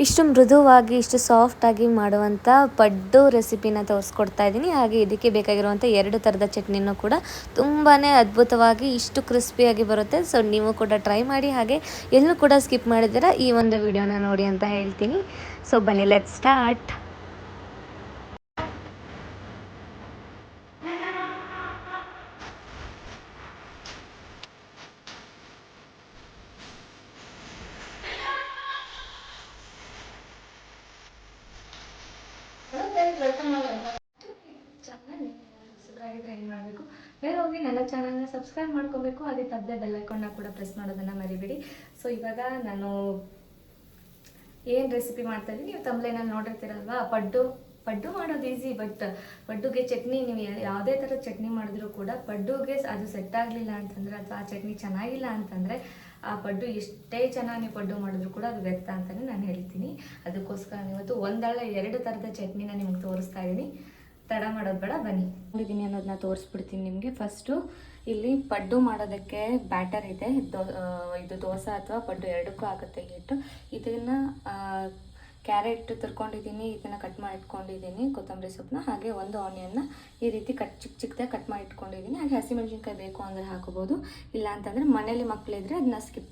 ಇಷ್ಟು ಮೃದುವಾಗಿ, ಇಷ್ಟು ಸಾಫ್ಟಾಗಿ ಮಾಡುವಂಥ ಪಡ್ಡು ರೆಸಿಪಿನ ತೋರಿಸ್ಕೊಡ್ತಾ ಇದ್ದೀನಿ. ಹಾಗೆ ಇದಕ್ಕೆ ಬೇಕಾಗಿರುವಂಥ ಎರಡು ಥರದ ಚಟ್ನಿನೂ ಕೂಡ ತುಂಬಾ ಅದ್ಭುತವಾಗಿ, ಇಷ್ಟು ಕ್ರಿಸ್ಪಿಯಾಗಿ ಬರುತ್ತೆ. ಸೊ ನೀವು ಕೂಡ ಟ್ರೈ ಮಾಡಿ, ಹಾಗೆ ಎಲ್ಲೂ ಕೂಡ ಸ್ಕಿಪ್ ಮಾಡಿದ್ದೀರಾ? ಈ ಒಂದು ವಿಡಿಯೋನ ನೋಡಿ ಅಂತ ಹೇಳ್ತೀನಿ. ಸೊ ಬನ್ನಿ ಲೆಟ್ ಸ್ಟಾರ್ಟ್ ಟ್ರೈ ಮಾಡಬೇಕು ಬೇರೆ ಹೋಗಿ ನನ್ನ ಚಾನಲ್ನ ಸಬ್ಸ್ಕ್ರೈಬ್ ಮಾಡ್ಕೋಬೇಕು ಅದೇ ತಪ್ಪದೆ ಬೆಲ್ಲೈಕನ್ನ ಕೂಡ ಪ್ರೆಸ್ ಮಾಡೋದನ್ನು ಮರಿಬೇಡಿ. ಸೊ ಇವಾಗ ನಾನು ಏನು ರೆಸಿಪಿ ಮಾಡ್ತಾ ಇದ್ದೀನಿ ನೀವು ತಮ್ಮಲೇನಲ್ಲಿ ನೋಡಿರ್ತೀರಲ್ವಾ? ಪಡ್ಡು ಪಡ್ಡು ಮಾಡೋದು ಈಸಿ ಬಟ್ ಪಡ್ಡುಗೆ ಚಟ್ನಿ, ನೀವು ಯಾವುದೇ ಥರ ಚಟ್ನಿ ಮಾಡಿದ್ರೂ ಕೂಡ ಪಡ್ಡುಗೆ ಅದು ಸೆಟ್ ಆಗಲಿಲ್ಲ ಅಂತಂದರೆ, ಅಥವಾ ಆ ಚಟ್ನಿ ಚೆನ್ನಾಗಿಲ್ಲ ಅಂತಂದರೆ ಆ ಪಡ್ಡು ಎಷ್ಟೇ ಚೆನ್ನಾಗಿ ನೀವು ಪಡ್ಡು ಮಾಡಿದ್ರು ಕೂಡ ಅದು ವ್ಯರ್ಥ ಅಂತಲೇ ನಾನು ಹೇಳ್ತೀನಿ. ಅದಕ್ಕೋಸ್ಕರ ಇವತ್ತು ಒಂದಲ್ಲ ಎರಡು ಥರದ ಚಟ್ನಿನ ನಿಮ್ಗೆ ತೋರಿಸ್ತಾ ಇದ್ದೀನಿ ತಡ ಮಾಡೋದು ಬೇಡ, ಬನ್ನಿ. ನೋಡಿದ್ದೀನಿ ಅನ್ನೋದನ್ನ ತೋರಿಸ್ಬಿಡ್ತೀನಿ ನಿಮಗೆ. ಫಸ್ಟು ಇಲ್ಲಿ ಪಡ್ಡು ಮಾಡೋದಕ್ಕೆ ಬ್ಯಾಟರ್ ಇದೆ. ದೋ- ಇದು ದೋಸೆ ಅಥವಾ ಪಡ್ಡು ಎರಡಕ್ಕೂ ಆಗುತ್ತೆ ಹಿಟ್ಟು ಇದನ್ನು ಕ್ಯಾರೆಟ್ ತುರ್ಕೊಂಡಿದ್ದೀನಿ, ಇದನ್ನು ಕಟ್ ಮಾಡಿ ಇಟ್ಕೊಂಡಿದ್ದೀನಿ ಕೊತ್ತಂಬರಿ ಸೊಪ್ಪನ್ನ, ಹಾಗೆ ಒಂದು ಆನಿಯನ್ನ ಈ ರೀತಿ ಕಟ್ ಚಿಕ್ಕ ಚಿಕ್ಕದಾಗಿ ಕಟ್ ಮಾಡಿ ಇಟ್ಕೊಂಡಿದ್ದೀನಿ ಹಾಗೆ ಹಸಿಮೆಣಸಿನ್ಕಾಯಿ ಬೇಕು ಅಂದರೆ ಹಾಕೋಬೋದು. ಇಲ್ಲ ಅಂತಂದರೆ ಮನೇಲಿ ಮಕ್ಕಳಿದ್ರೆ ಅದನ್ನ ಸ್ಕಿಪ್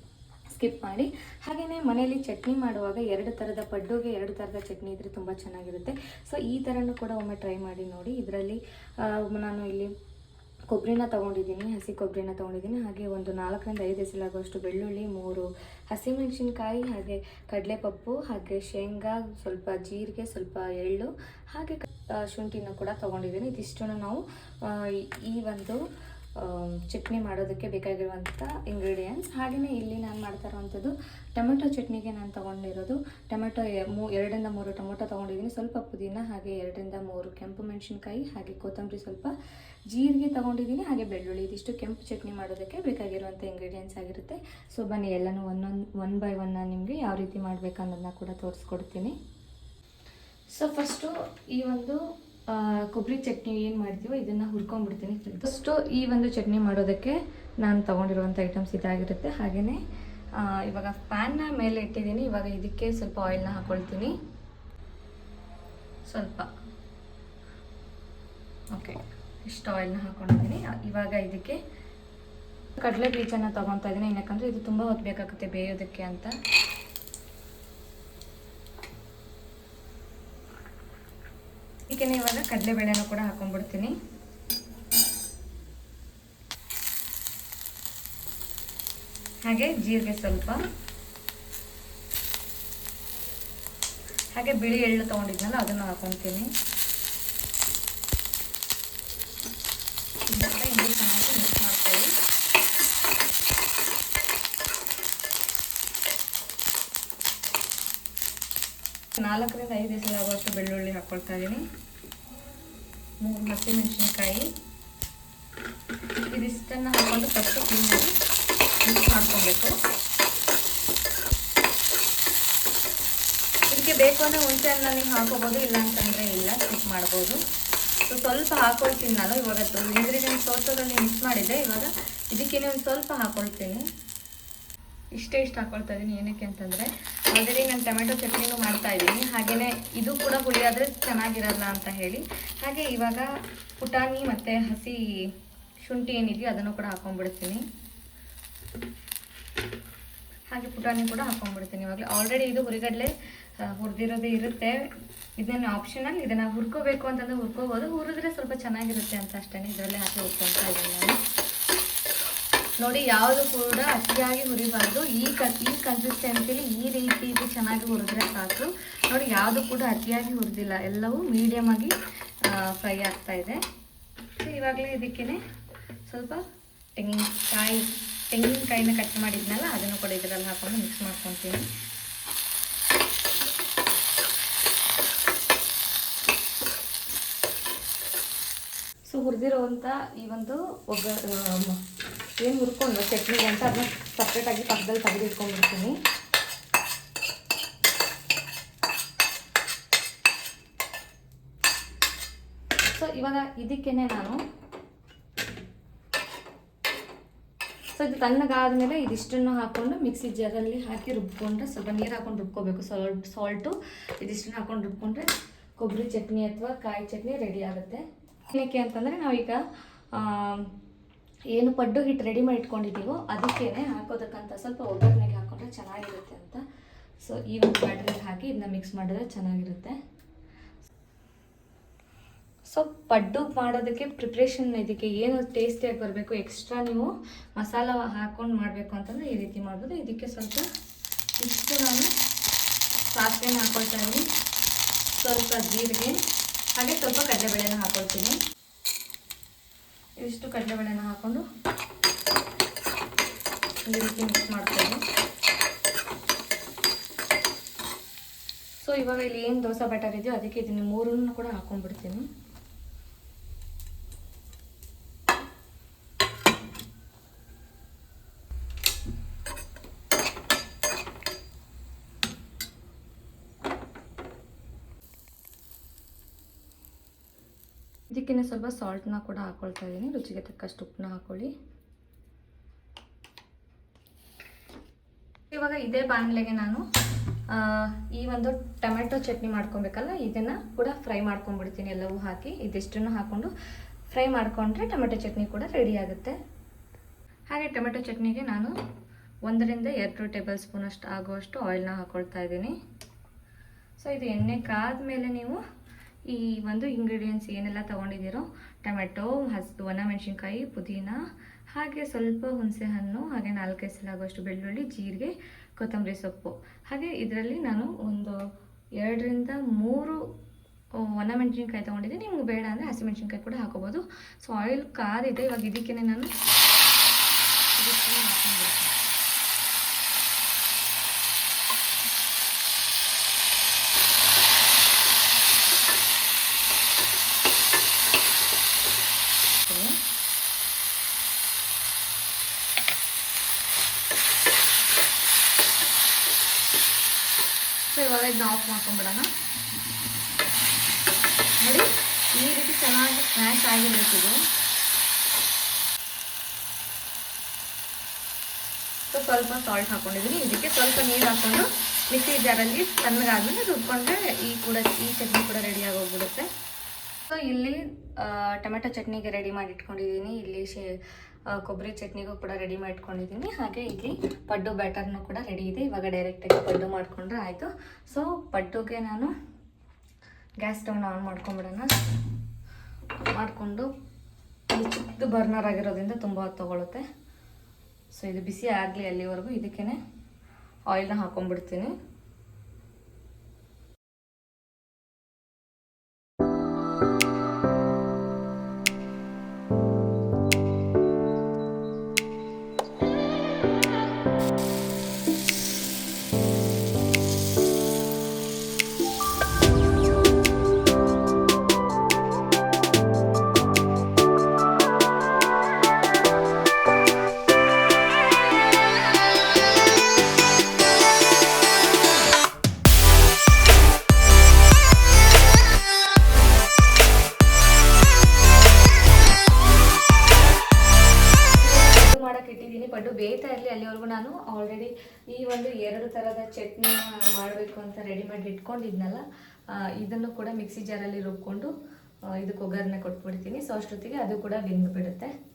ಸ್ಕಿಪ್ ಮಾಡಿ. ಹಾಗೆಯೇ ಮನೆಯಲ್ಲಿ ಚಟ್ನಿ ಮಾಡುವಾಗ ಎರಡು ಥರದ ಪಡ್ಡುಗೆ ಎರಡು ಥರದ ಚಟ್ನಿ ಇದ್ದರೆ ತುಂಬ ಚೆನ್ನಾಗಿರುತ್ತೆ. ಸೊ ಈ ಥರನೂ ಕೂಡ ಒಮ್ಮೆ ಟ್ರೈ ಮಾಡಿ ನೋಡಿ. ಇದರಲ್ಲಿ ನಾನು ಇಲ್ಲಿ ಕೊಬ್ಬರಿನ ತೊಗೊಂಡಿದ್ದೀನಿ, ಹಸಿ ಕೊಬ್ಬರಿನ ತೊಗೊಂಡಿದ್ದೀನಿ. ಹಾಗೆ ಒಂದು ನಾಲ್ಕರಿಂದ ಐದು ಎಸಲಾಗುವಷ್ಟು ಬೆಳ್ಳುಳ್ಳಿ, ಮೂರು ಹಸಿಮೆಣಸಿನ್ಕಾಯಿ, ಹಾಗೆ ಕಡಲೆಪಪ್ಪು, ಹಾಗೆ ಶೇಂಗಾ, ಸ್ವಲ್ಪ ಜೀರಿಗೆ, ಸ್ವಲ್ಪ ಎಳ್ಳು, ಹಾಗೆ ಶುಂಠಿನ ಕೂಡ ತೊಗೊಂಡಿದ್ದೀನಿ. ಇದಿಷ್ಟನ್ನು ನಾವು ಈ ಒಂದು ಚಟ್ನಿ ಮಾಡೋದಕ್ಕೆ ಬೇಕಾಗಿರುವಂಥ ಇಂಗ್ರೀಡಿಯೆಂಟ್ಸ್ ಹಾಗೆಯೇ ಇಲ್ಲಿ ನಾನು ಮಾಡ್ತಾ ಇರುವಂಥದ್ದು ಟೊಮೆಟೊ ಚಟ್ನಿಗೆ ನಾನು ತೊಗೊಂಡಿರೋದು. ಟೊಮೆಟೊ ಮೂ ಎರಡರಿಂದ ಮೂರು ಟೊಮೆಟೊ ತೊಗೊಂಡಿದ್ದೀನಿ. ಸ್ವಲ್ಪ ಪುದೀನ, ಹಾಗೆ ಎರಡರಿಂದ ಮೂರು ಕೆಂಪು ಮೆಣಸಿನ್ಕಾಯಿ, ಹಾಗೆ ಕೊತ್ತಂಬರಿ ಸ್ವಲ್ಪ ಜೀರಿಗೆ ತೊಗೊಂಡಿದ್ದೀನಿ, ಹಾಗೆ ಬೆಳ್ಳುಳ್ಳಿ. ಇದಿಷ್ಟು ಕೆಂಪು ಚಟ್ನಿ ಮಾಡೋದಕ್ಕೆ ಬೇಕಾಗಿರುವಂಥ ಇಂಗ್ರೀಡಿಯೆಂಟ್ಸ್ ಆಗಿರುತ್ತೆ. ಸೊ ಬನ್ನಿ, ಎಲ್ಲನೂ ಒಂದೊಂದು ಒನ್ ಬೈ ಒನ್ ನಿಮಗೆ ಯಾವ ರೀತಿ ಮಾಡಬೇಕನ್ನೋದನ್ನ ಕೂಡ ತೋರಿಸ್ಕೊಡ್ತೀನಿ. ಸೊ ಫಸ್ಟು ಈ ಒಂದು ಕೊಬ್ಬರಿ ಚಟ್ನಿ ಏನು ಮಾಡ್ತೀವೋ ಇದನ್ನು ಹುರ್ಕೊಂಡ್ಬಿಡ್ತೀನಿ ಫಸ್ಟು ಈ ಒಂದು ಚಟ್ನಿ ಮಾಡೋದಕ್ಕೆ ನಾನು ತೊಗೊಂಡಿರುವಂಥ ಐಟಮ್ಸ್ ಇದಾಗಿರುತ್ತೆ. ಹಾಗೆಯೇ ಇವಾಗ ಪ್ಯಾನ್ನ ಮೇಲೆ ಇಟ್ಟಿದ್ದೀನಿ. ಇವಾಗ ಇದಕ್ಕೆ ಸ್ವಲ್ಪ ಆಯಿಲ್ನ ಹಾಕ್ಕೊಳ್ತೀನಿ ಸ್ವಲ್ಪ. ಓಕೆ ಇಷ್ಟು ಆಯಿಲ್ನ ಹಾಕ್ಕೊಂಡಿದ್ದೀನಿ ಇವಾಗ ಇದಕ್ಕೆ ಕಡಲೆ ಬೀಜನ ತೊಗೊತಾ ಇದ್ದೀನಿ. ಯಾಕಂದರೆ ಇದು ತುಂಬ ಹೊತ್ತು ಬೇಕಾಗುತ್ತೆ ಬೇಯೋದಕ್ಕೆ ಅಂತ. ಇದಕ್ಕೆ ಇವಾಗ ಕಡಲೆಬೇಳೆನೂ ಕೂಡ ಹಾಕೊಂಡ್ಬಿಡ್ತೀನಿ. ಹಾಗೆ ಜೀರಿಗೆ ಸ್ವಲ್ಪ. ಹಾಗೆ ಬಿಳಿ ಎಳ್ಳು ತೊಗೊಂಡಿದ್ನಲ್ಲ ಅದನ್ನು ಹಾಕೊತೀನಿ ಇದನ್ನ ಹಿಂಗೆ ಚೆನ್ನಾಗಿ ಮಿಕ್ಸ್ ಮಾಡ್ಕೊಳ್ಳಿ ನಾಲ್ಕರಿಂದ ಐದು ಆಗುವಷ್ಟು ಬೆಳ್ಳುಳ್ಳಿ ಹಾಕ್ಕೊಳ್ತಾ ಇದ್ದೀನಿ. ಮೂರು ಹಸಿಮೆಣಸಿನ್ಕಾಯಿ ಇದಿಷ್ಟನ್ನು ಹಾಕ್ಕೊಂಡು ಫಸ್ಟ್ ಕ್ಲೀನಾಗಿ ಮಿಕ್ಸ್ ಮಾಡ್ಕೊಬೇಕು. ಇದಕ್ಕೆ ಬೇಕು ಅಂದರೆ ಹುಣಸೆ ಹಣ್ಣು ನೀವು ಹಾಕೋಬೋದು, ಇಲ್ಲ ಅಂತಂದರೆ ಇಲ್ಲ ಸ್ಕಿಪ್ ಮಾಡ್ಬೋದು. ಸೊ, ಸ್ವಲ್ಪ ಹಾಕೊಳ್ತೀನಿ ನಾನು ಇವಾಗ. ಇಂಗ್ರೀಡಿಯೆಂಟ್ಸ್ ತೋರ್ಸೋದ್ರಲ್ಲಿ ಮಿಕ್ಸ್ ಮಾಡಿದ್ದೆ, ಇವಾಗ ಇದಕ್ಕೆ ಒಂದು ಸ್ವಲ್ಪ ಹಾಕೊಳ್ತೀನಿ. ಇಷ್ಟೇ ಇಷ್ಟು ಹಾಕೊಳ್ತಾ ಇದ್ದೀನಿ ಏನಕ್ಕೆ ಅಂತಂದರೆ ಆಲ್ರೆಡಿ ನಾನು ಟೊಮೆಟೊ ಚಟ್ನಿನೂ ಮಾಡ್ತಾ ಇದ್ದೀನಿ ಹಾಗೆಯೇ ಇದು ಕೂಡ ಹುಳಿ ಆದರೆ ಚೆನ್ನಾಗಿರಲ್ಲ ಅಂತ ಹೇಳಿ. ಹಾಗೆ ಇವಾಗ ಪುಟಾಣಿ ಮತ್ತು ಹಸಿ ಶುಂಠಿ ಏನಿದೆಯೋ ಅದನ್ನು ಕೂಡ ಹಾಕೊಂಡ್ಬಿಡ್ತೀನಿ. ಹಾಗೆ ಪುಟಾಣಿ ಕೂಡ ಹಾಕೊಂಡ್ಬಿಡ್ತೀನಿ ಇವಾಗಲೇ. ಆಲ್ರೆಡಿ ಇದು ಹುರಿಗಡಲೆ ಹುರಿದಿರೋದೇ ಇರುತ್ತೆ. ಇದನ್ನ ಆಪ್ಷನಲ್ ಇದನ್ನು ಹುರ್ಕೋಬೇಕು ಅಂತಂದ್ರೆ ಹುರ್ಕೋಬೋದು. ಹುರಿದ್ರೆ ಸ್ವಲ್ಪ ಚೆನ್ನಾಗಿರುತ್ತೆ ಅಂತ ಅಷ್ಟೇ ಇದರಲ್ಲೇ ಹಾಕಿ ಹುರ್ಕೊಳ್ತಾ ಇದ್ದೀನಿ ನಾನು. ನೋಡಿ, ಯಾವುದು ಕೂಡ ಅತಿಯಾಗಿ ಹುರಿಬಾರ್ದು. ಈ ಕ, ಈ ಕನ್ಸಿಸ್ಟೆನ್ಸಿಲಿ ಈ ರೀತಿ ಇದು ಚೆನ್ನಾಗಿ ಹುರಿದ್ರೆ ಸಾಕು. ನೋಡಿ, ಯಾವುದು ಕೂಡ ಅತಿಯಾಗಿ ಹುರಿದಿಲ್ಲ. ಎಲ್ಲವೂ ಮೀಡಿಯಮ್ ಆಗಿ ಫ್ರೈ ಆಗ್ತಾ ಇದೆ. ಸೊ, ಇವಾಗಲೇ ಇದಕ್ಕೇ ಸ್ವಲ್ಪ ತೆಂಗಿನಕಾಯಿ, ತೆಂಗಿನಕಾಯಿನ ಕಟ್ ಮಾಡಿದ್ನಲ್ಲ, ಅದನ್ನು ಕೂಡ ಇದರಲ್ಲಿ ಹಾಕೊಂಡು ಮಿಕ್ಸ್ ಮಾಡ್ಕೊತೀನಿ. ಸೊ ಹುರಿದಿರುವಂಥ ಈ ಒಂದು ಒಗ್ಗ ಏನು ಹುರ್ಕೊಂಡು? ಚಟ್ನಿಗೆ ಅಂತ ಅದನ್ನ ಸಪ್ರೇಟಾಗಿ ಪಕ್ಕದಲ್ಲಿ ತೆಗೆದಿಟ್ಕೊಂಡ್ಬಿಡ್ತೀನಿ ಸೊ ಇವಾಗ ಇದಕ್ಕೇನೆ ನಾನು ಸೊ ಇದು ತಣ್ಣಗಾದ್ಮೇಲೆ ಇದಿಷ್ಟನ್ನು ಹಾಕೊಂಡು ಮಿಕ್ಸಿ ಜಾರಲ್ಲಿ ಹಾಕಿ ರುಬ್ಕೊಂಡ್ರೆ ಸ್ವಲ್ಪ ನೀರು ಹಾಕೊಂಡು ರುಬ್ಕೋಬೇಕು. ಸಾಲ್ಟ್ ಸಾಲ್ಟು ಇದಿಷ್ಟನ್ನು ಹಾಕೊಂಡು ರುಬ್ಕೊಂಡ್ರೆ ಕೊಬ್ಬರಿ ಚಟ್ನಿ ಅಥವಾ ಕಾಯಿ ಚಟ್ನಿ ರೆಡಿ ಆಗುತ್ತೆ. ಏನಕ್ಕೆ ಅಂತಂದರೆ ನಾವೀಗ ಏನು ಪಡ್ಡು ಹಿಟ್ಟು ರೆಡಿ ಮಾಡಿ ಇಟ್ಕೊಂಡಿದ್ದೀವೋ ಅದಕ್ಕೇನೆ ಹಾಕೋದಕ್ಕಂತ ಸ್ವಲ್ಪ ಒಗ್ಗರಣೆಗೆ ಹಾಕೊಂಡ್ರೆ ಚೆನ್ನಾಗಿರುತ್ತೆ ಅಂತ. ಸೊ ಈ ಒಂದು ಬ್ಯಾಟ್ರಿಗೆ ಹಾಕಿ ಇದನ್ನ ಮಿಕ್ಸ್ ಮಾಡಿದ್ರೆ ಚೆನ್ನಾಗಿರುತ್ತೆ. ಸೊ ಪಡ್ಡು ಮಾಡೋದಕ್ಕೆ ಪ್ರಿಪ್ರೇಷನ್ ಇದಕ್ಕೆ ಏನು ಟೇಸ್ಟಿಯಾಗಿ ಬರಬೇಕು ಎಕ್ಸ್ಟ್ರಾ ನೀವು ಮಸಾಲ ಹಾಕ್ಕೊಂಡು ಮಾಡಬೇಕು ಅಂತಂದರೆ ಈ ರೀತಿ ಮಾಡ್ಬೋದು. ಇದಕ್ಕೆ ಸ್ವಲ್ಪ ಇಷ್ಟು ನಾನು ಸಾಸಿವೆನ ಹಾಕೊಳ್ತಾ ಇದ್ದೀನಿ. ಸ್ವಲ್ಪ ಜೀರಿಗೆ, ಹಾಗೆ ಸ್ವಲ್ಪ ಕಡಲೆಬೇಳೆನ ಹಾಕೊಳ್ತೀನಿ. ಇದಿಷ್ಟು ಕಡಲೆಬೇಳೆನ ಹಾಕ್ಕೊಂಡು ಈ ರೀತಿ ಮಿಕ್ಸ್ ಮಾಡ್ತೀನಿ. ಸೊ ಇವಾಗ ಇಲ್ಲಿ ಏನು ದೋಸೆ ಬ್ಯಾಟರ್ ಇದೆಯೋ ಅದಕ್ಕೆ ಇದನ್ನು ಮೂರನ್ನು ಕೂಡ ಹಾಕೊಂಡ್ಬಿಡ್ತೀನಿ. ಇದಕ್ಕೆ ಸ್ವಲ್ಪ ಸಾಲ್ಟ್ನ ಕೂಡ ಹಾಕೊಳ್ತಾ ಇದ್ದೀನಿ. ರುಚಿಗೆ ತಕ್ಕಷ್ಟು ಉಪ್ಪನ್ನ ಹಾಕೊಳ್ಳಿ. ಇವಾಗ ಇದೇ ಬಾಣಲೆಗೆ ನಾನು ಈ ಒಂದು ಟೊಮೆಟೊ ಚಟ್ನಿ ಮಾಡ್ಕೊಬೇಕಲ್ಲ, ಇದನ್ನು ಕೂಡ ಫ್ರೈ ಮಾಡ್ಕೊಂಡ್ಬಿಡ್ತೀನಿ ಎಲ್ಲವೂ ಹಾಕಿ. ಇದಿಷ್ಟನ್ನು ಹಾಕ್ಕೊಂಡು ಫ್ರೈ ಮಾಡಿಕೊಂಡ್ರೆ ಟೊಮೆಟೊ ಚಟ್ನಿ ಕೂಡ ರೆಡಿ ಆಗುತ್ತೆ. ಹಾಗೆ ಟೊಮೆಟೊ ಚಟ್ನಿಗೆ ನಾನು ಒಂದರಿಂದ ಎರಡು ಟೇಬಲ್ ಸ್ಪೂನಷ್ಟು ಆಗುವಷ್ಟು ಆಯಿಲ್ನ ಹಾಕ್ಕೊಳ್ತಾ ಇದ್ದೀನಿ. ಸೊ ಇದು ಎಣ್ಣೆ ಕಾದ ಮೇಲೆ ನೀವು ಈ ಒಂದು ಇಂಗ್ರೀಡಿಯೆಂಟ್ಸ್ ಏನೆಲ್ಲ ತೊಗೊಂಡಿದ್ದೀರೋ, ಟೊಮೆಟೊ ಹಸ್ ಒಣಮೆಣಸಿನ್ಕಾಯಿ ಪುದೀನ, ಹಾಗೆ ಸ್ವಲ್ಪ ಹುಣಸೆ ಹಣ್ಣು, ಹಾಗೆ ನಾಲ್ಕು ಆಗುವಷ್ಟು ಬೆಳ್ಳುಳ್ಳಿ, ಜೀರಿಗೆ, ಕೊತ್ತಂಬರಿ ಸೊಪ್ಪು. ಹಾಗೆ ಇದರಲ್ಲಿ ನಾನು ಒಂದು ಎರಡರಿಂದ ಮೂರು ಒಣಮೆಣಸಿನ್ಕಾಯಿ ತೊಗೊಂಡಿದ್ದೀನಿ. ನಿಮ್ಗೆ ಬೇಡ ಅಂದರೆ ಹಸಿಮೆಣಸಿನ್ಕಾಯಿ ಕೂಡ ಹಾಕೋಬೋದು. ಸೊ ಆಯಿಲ್ ಕಾದಿದೆ, ಇವಾಗ ಇದಕ್ಕೇ ನಾನು ಇದಕ್ಕೆ ಹಾಕ್ಕೊಂಡ್ಬಿಡ್ತೀನಿ ಸೊ ಇವಾಗ ಇದನ್ನ ಆಫ್ ಮಾಡ್ಕೊಂಡ್ಬಿಡೋಣ. ನೋಡಿ, ಈ ರೀತಿ ಚೆನ್ನಾಗಿ ಸ್ಮ್ಯಾಶ್ ಇದು ಸೊ ಸ್ವಲ್ಪ ಸಾಲ್ಟ್ ಹಾಕೊಂಡಿದ್ದೀನಿ. ಇದಕ್ಕೆ ಸ್ವಲ್ಪ ನೀರು ಹಾಕೊಂಡು ಮಿಕ್ಸಿ ಜಾರಲ್ಲಿ ತಣ್ಣಗಾದ್ಮೇಲೆ ರುಬ್ಕೊಂಡ್ರೆ ಈ ಕೂಡ, ಈ ಚಟ್ನಿ ಕೂಡ ರೆಡಿ ಆಗೋಗ್ಬಿಡುತ್ತೆ. ಸೊ ಇಲ್ಲಿ ಟೊಮೆಟೊ ಚಟ್ನಿಗೆ ರೆಡಿ ಮಾಡಿ ಇಟ್ಕೊಂಡಿದ್ದೀನಿ. ಇಲ್ಲಿ ಶೇ ಕೊಬ್ಬರಿ ಚಟ್ನಿಗೂ ಕೂಡ ರೆಡಿ ಮಾಡ್ಕೊಂಡಿದ್ದೀನಿ ಹಾಗೆ ಇಲ್ಲಿ ಪಡ್ಡು ಬ್ಯಾಟರ್ನೂ ಕೂಡ ರೆಡಿ ಇದೆ. ಇವಾಗ ಡೈರೆಕ್ಟಾಗಿ ಪಡ್ಡು ಮಾಡಿಕೊಂಡ್ರೆ ಆಯಿತು. ಸೊ ಪಡ್ಡುಗೆ ನಾನು ಗ್ಯಾಸ್ ಸ್ಟವ್ನ ಆನ್ ಮಾಡ್ಕೊಂಬಿಡೋಣ. ಮಾಡಿಕೊಂಡು ಇದು ಚಿಕ್ಕದು ಬರ್ನರ್ ಆಗಿರೋದ್ರಿಂದ ತುಂಬ ಹೊತ್ತು ತೊಗೊಳುತ್ತೆ. ಸೊ ಇದು ಬಿಸಿ ಆಗಲಿ ಅಲ್ಲಿವರೆಗೂ ಇದಕ್ಕೇ ಆಯಿಲ್ನ ಹಾಕೊಂಡ್ಬಿಡ್ತೀನಿ ಆಲ್ರೆಡಿ ಈ ಒಂದು ಎರಡು ಥರದ ಚಟ್ನಿ ಮಾಡಬೇಕು ಅಂತ ರೆಡಿ ಮಾಡಿ ಇಟ್ಕೊಂಡಿದ್ನಲ್ಲ ಇದನ್ನು ಕೂಡ ಮಿಕ್ಸಿ ಜಾರಲ್ಲಿ ರುಬ್ಕೊಂಡು ಇದಕ್ಕೆ ಒಗ್ಗರಣೆ ಕೊಟ್ಬಿಡ್ತೀನಿ. ಸೊ ಅಷ್ಟೊತ್ತಿಗೆ ಅದು ಕೂಡ ಬೆಂದ್ಬಿಡುತ್ತೆ. ಸೊ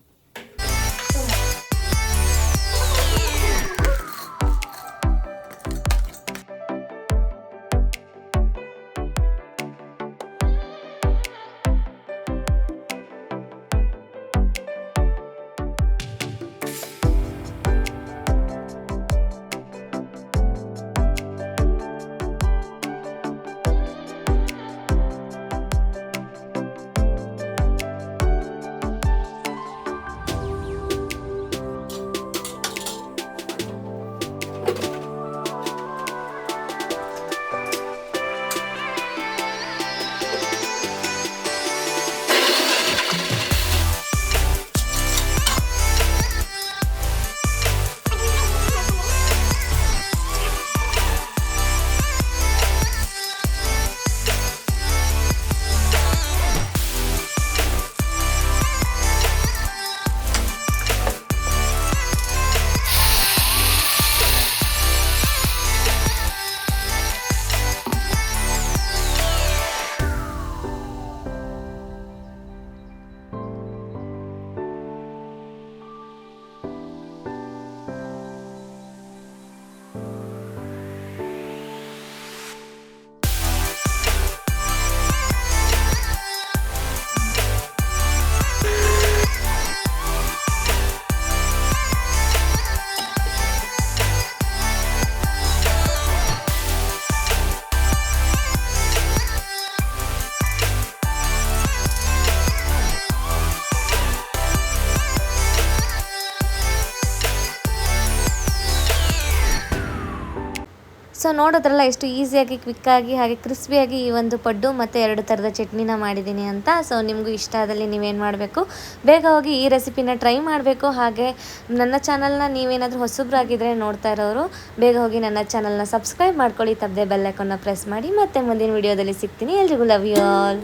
ಸೊ ನೋಡೋದ್ರಲ್ಲ ಎಷ್ಟು ಈಸಿಯಾಗಿ, ಕ್ವಿಕ್ಕಾಗಿ, ಹಾಗೆ ಕ್ರಿಸ್ಪಿಯಾಗಿ ಈ ಒಂದು ಪಡ್ಡು ಮತ್ತು ಎರಡು ಥರದ ಚಟ್ನಿನ ಮಾಡಿದ್ದೀನಿ ಅಂತ. ಸೊ ನಿಮಗೂ ಇಷ್ಟ ಆದಲ್ಲಿ ನೀವೇನು ಮಾಡಬೇಕು? ಬೇಗ ಹೋಗಿ ಈ ರೆಸಿಪಿನ ಟ್ರೈ ಮಾಡಬೇಕು. ಹಾಗೆ ನನ್ನ ಚಾನಲ್ನ ನೀವೇನಾದರೂ ಹೊಸಬ್ರಾಗಿದ್ದರೆ ನೋಡ್ತಾ ಇರೋರು, ಬೇಗ ಹೋಗಿ ನನ್ನ ಚಾನಲ್ನ ಸಬ್ಸ್ಕ್ರೈಬ್ ಮಾಡ್ಕೊಳ್ಳಿ. ತಪ್ಪದೆ ಬೆಲ್ಲೈಕನ್ನ ಪ್ರೆಸ್ ಮಾಡಿ. ಮತ್ತು ಮುಂದಿನ ವೀಡಿಯೋದಲ್ಲಿ ಸಿಗ್ತೀನಿ. ಎಲ್ರಿಗೂ ಲವ್ ಯು ಆಲ್.